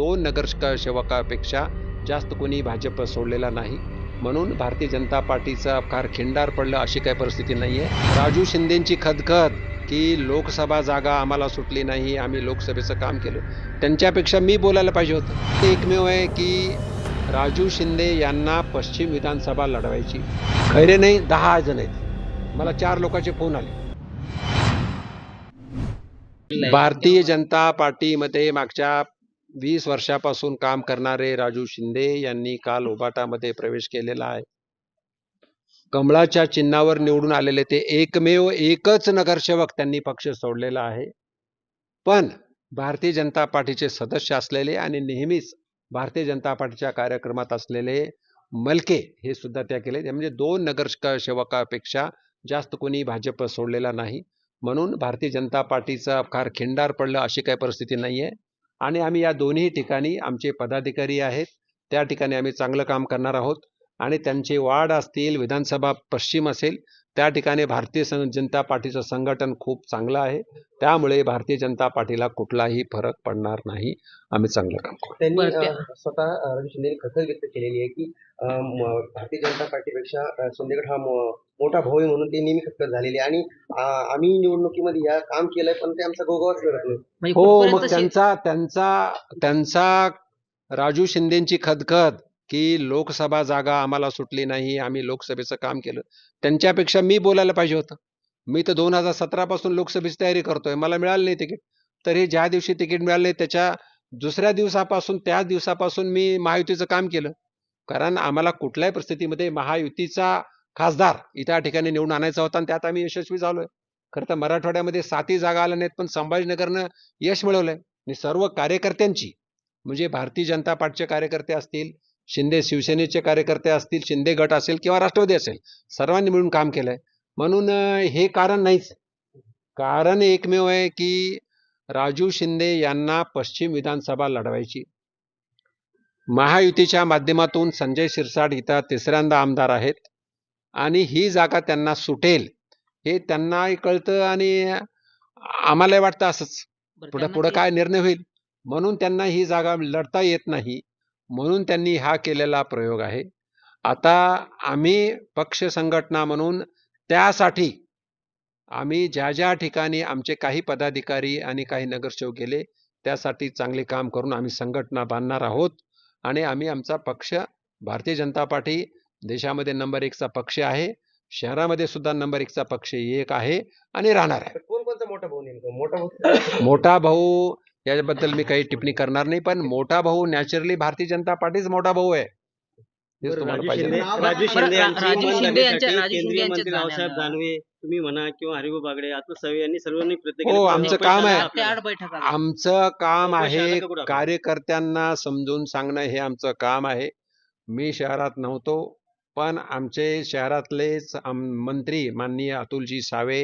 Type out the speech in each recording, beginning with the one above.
दोन नगरसेवकापेक्षा जास्त कोणी भाजप सोडलेला नाही. म्हणून भारतीय जनता पार्टीचा फार खिंडार पडलं अशी काही परिस्थिती नाही आहे राजू शिंदेंची खदखद की लोकसभा जागा आम्हाला सुटली नाही आम्ही लोकसभेचं काम केलं. त्यांच्यापेक्षा मी बोलायला पाहिजे होतं. ते एकमेव आहे की राजू शिंदे यांना पश्चिम विधानसभा लढवायची. खैरे नाही दहा जण आहेत. मला चार लोकांचे फोन आले. भारतीय जनता पार्टीमध्ये मागच्या वीस वर्षापासून काम करणारे राजू शिंदे यांनी काल उबाटामध्ये प्रवेश केलेला आहे. कमळाच्या चिन्हावर निवडून आलेले ते एकमेव एकच नगरसेवक त्यांनी पक्ष सोडलेला आहे. पण भारतीय जनता पार्टीचे सदस्य असलेले आणि नेहमीच भारतीय जनता पार्टीच्या कार्यक्रमात असलेले मलके हे सुद्धा त्या केले. म्हणजे दोन नगरसेवकापेक्षा जास्त कोणी भाजप सोडलेला नाही. म्हणून भारतीय जनता पार्टीचा फार खिंडार पडलं अशी काही परिस्थिती नाही आहे आणि आम्ही या दोन्ही ठिकाणी आमचे पदाधिकारी आहेत. त्या ठिकाणी आम्ही चांगलं काम करणार आहोत. आणि त्यांचे वार्ड असतील विधानसभा पश्चिम असेल त्या ठिकाणी भारतीय सं- जनता पार्टीचं संघटन खूप चांगलं आहे. त्यामुळे भारतीय जनता पार्टीला कुठलाही फरक पडणार नाही. आम्ही चांगलं काम करू. त्यांनी स्वतः शिंदेनी खतल व्यक्त केलेली आहे की भारतीय जनता पार्टीपेक्षा अं, शिंदेगड हा मोठा भाऊ आहे म्हणून ते नेहमी खतखत झालेली आहे. आणि आम्ही निवडणुकीमध्ये या काम केलंय पण ते आमचा गोगावच करत नाही. म्हणजे हो मग त्यांचा त्यांचा त्यांचा राजू शिंदेची खदखद की लोकसभा जागा आम्हाला सुटली नाही आम्ही लोकसभेचं काम केलं. त्यांच्यापेक्षा मी बोलायला पाहिजे होतं. मी तर दोन हजार सतरा पासून लोकसभेची तयारी करतोय. मला मिळालं नाही तिकीट. तर हे ज्या दिवशी तिकीट मिळालं नाही त्याच्या दुसऱ्या दिवसापासून त्याच दिवसापासून मी महायुतीचं काम केलं. कारण आम्हाला कुठल्याही परिस्थितीमध्ये महायुतीचा खासदार इथं या ठिकाणी निवडून आणायचा होता आणि त्यात आम्ही यशस्वी झालोय. खरं तर मराठवाड्यामध्ये सातही जागा आल्या नाहीत पण संभाजीनगरनं यश मिळवलंय. आणि सर्व कार्यकर्त्यांची म्हणजे भारतीय जनता पार्टीचे कार्यकर्ते असतील शिंदे शिवसेनेचे कार्यकर्ते असतील शिंदे गट असेल किंवा राष्ट्रवादी असेल सर्वांनी मिळून काम केलंय. म्हणून हे कारण नाहीच. कारण एकमेव आहे की राजू शिंदे यांना पश्चिम विधानसभा लढवायची. महायुतीच्या माध्यमातून संजय शिरसाट इथं तिसऱ्यांदा आमदार आहेत. आणि ही जागा त्यांना सुटेल हे त्यांनाही कळतं आणि आम्हालाही वाटतं असंच. पुढे त्यांना पुढे काय निर्णय होईल? म्हणून त्यांना ही जागा लढता येत नाही. म्हणून त्यांनी हा केलेला प्रयोग आहे. आता आम्ही पक्ष संघटना म्हणून त्यासाठी आम्ही ज्या ज्या ठिकाणी आमचे काही पदाधिकारी आणि काही नगरसेवक गेले त्यासाठी चांगले काम करून आम्ही संघटना बांधणार आहोत आणि आम्ही आमचा पक्ष भारतीय जनता पार्टी देशामध्ये नंबर एकचा पक्ष आहे शहरामध्ये सुद्धा नंबर एकचा पक्ष एक आहे आणि राहणार आहे. तर कोण कोणता मोठा भाऊ नेमका? मोठा भाऊ मोठा भाऊ याबद्दल मी काही टिप्पणी करणार नाही पण मोठा भाऊ नॅचरली भारतीय जनता पार्टीच मोठा भाऊ आहे. राजू पाहिजे. शिंदे रावसाहेब दानवे तुम्ही म्हणा किंवा हरिभाऊ बागडे आता सवे यांनी सर्वांनी प्रत्येक हो, आमचं काम आहे. आमचं काम आहे? कार्यकर्त्यांना समजून सांगणं हे आमचं काम आहे. मी शहरात नव्हतो. पण आमचे शहरातलेच आम- मंत्री माननीय अतुलजी सावे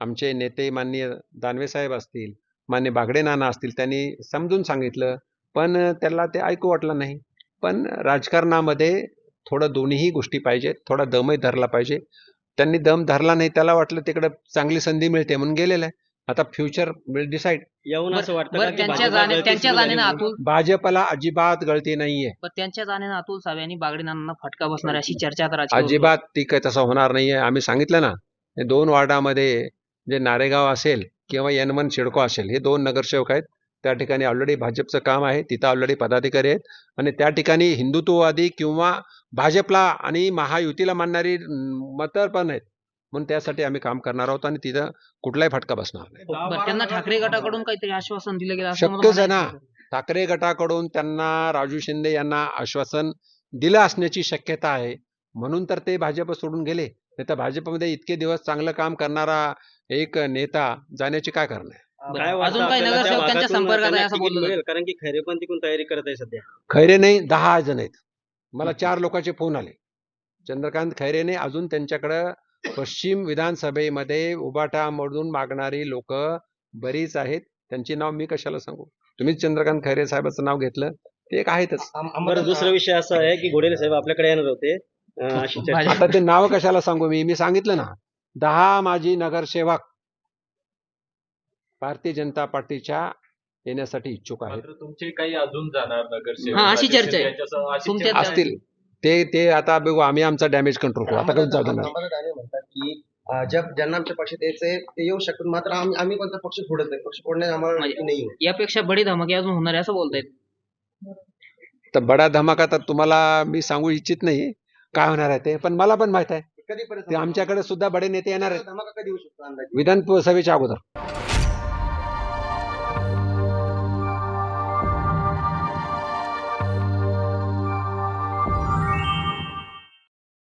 आमचे नेते माननीय दानवे साहेब असतील मान्य बागडे नाना असतील त्यांनी समजून सांगितलं पण त्याला ते ऐकू वाटलं नाही. पण राजकारणामध्ये थोडं दोन्हीही गोष्टी पाहिजेत थोडा दमही धरला पाहिजे. त्यांनी दम धरला नाही त्याला वाटलं तिकडं चांगली संधी मिळते म्हणून गेलेलं आहे. आता फ्युचर विल डिसाईड येऊन असं वाटतं का बरं की त्यांच्या भाजपा जाणे गळती त्यांच्या सुरू झाली जाण्यानं म्हणून? अतुल भाजपला अजिबात गळती नाहीये. पण त्यांच्या जाण्यानं अतुल सावे यांनी बागडेनांना फटका बसणार अशी चर्चा राजकीय अजिबात ती काही तसं होणार नाहीये. आम्ही सांगितलं ना हे दोन वार्डामध्ये जे नारेगाव असेल किंवा यनमन शिडको असेल हे दोन नगरसेवक आहेत. त्या ठिकाणी ऑलरेडी भाजपचं काम आहे तिथं ऑलरेडी पदाधिकारी आहेत. आणि त्या ठिकाणी हिंदुत्ववादी किंवा भाजपला आणि महायुतीला मानणारी मतं पण आहेत. म्हणून त्यासाठी आम्ही काम करणार आहोत आणि तिथं कुठलाही फटका बसणार नाही. त्यांना ठाकरे गटाकडून काहीतरी आश्वासन दिलं गेलं शक्यच आहे ना. ठाकरे गटाकडून त्यांना राजू शिंदे यांना आश्वासन दिलं असण्याची शक्यता आहे. म्हणून तर ते भाजप सोडून गेले. नाही तर भाजपमध्ये इतके दिवस चांगलं काम करणारा एक नेता जाण्याचे काय कारण आहे? अजून काही आपल्याला? त्या नगरसेवक त्यांच्या भागातून संपर्कात आहे असं बोललं? कारण की खैरे पण तिकडून तयारी करत आहे सध्या. खैरे नाही दहा जण आहेत. मला चार लोकांचे फोन आले. चंद्रकांत खैरेने अजून त्यांच्याकडं पश्चिम विधानसभेमध्ये उबाटामधून मागणारी लोक बरीच आहेत. त्यांची नाव मी कशाला सांगू? तुम्हीच चंद्रकांत खैरे साहेबाचं नाव घेतलं ते एक आहेतच. बरं आम्हाला- दुसरा विषय असा आहे की घोडेले साहेब आपल्याकडे येणार होते. अं, अशी चर्चा. भाजप- आता ते नाव कशाला सांगू मी? मी सांगितलं ना दहा माजी नगरसेवक भारतीय जनता पार्टीच्या येण्यासाठी इच्छुक आहेत. मात्र तुमचे काही अजून जाणार नगरसेवक. हा, अशी चर्चा आहे. तुमच्या-. असतील. ते ते आता बघू आम्ही आमचा डॅमेज कंट्रोल करू. आता कधी जाऊ देणार? आम्हाला दानवे म्हणतात की अं, ज्या ज्यांना आमच्या पक्षात यायचंय ते येऊ शकतात. मात्र आम्ही आम्ही पण त्या पक्ष सोडत नाही. पक्ष सोडण्यास आम्हाला नाही. यापेक्षा बडी धमाके अजून होणार आहे असं बोलतायत. तर बडा धमाका तर तुम्हाला मी सांगू इच्छित नाही. काय होणार आहे ते? पण मला पण माहीत आहे. कधीपर्यंत ते आमच्याकडे सुद्धा बडे नेते येणार आहेत. धमाका कधी होऊ शकतो अंदाजे? विधानसभेच्या अगोदर.